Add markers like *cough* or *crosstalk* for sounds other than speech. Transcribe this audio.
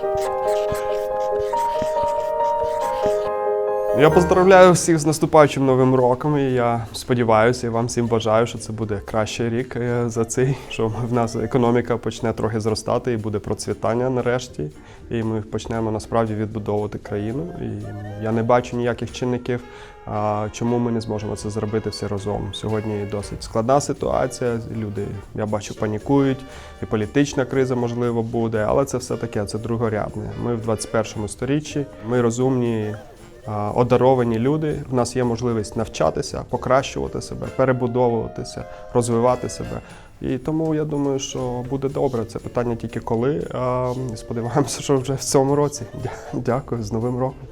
ハハハハ! Я поздравляю всіх з наступаючим новим роком. І я сподіваюся і вам всім бажаю, що це буде кращий рік е, за цей, *laughs* що в нас економіка почне трохи зростати і буде процвітання нарешті. І ми почнемо насправді відбудовувати країну. І я не бачу ніяких чинників, чому ми не зможемо це зробити всі разом. Сьогодні досить складна ситуація. Люди, я бачу, панікують, і політична криза можливо буде, але це все таке, це другорядне. Ми в 21-му сторіччі, ми розумні. Одаровані люди, в нас є можливість навчатися, покращувати себе, перебудовуватися, розвивати себе. І тому я думаю, що буде добре. Це питання тільки коли. Сподіваємося, що вже в цьому році. Дякую з Новим роком.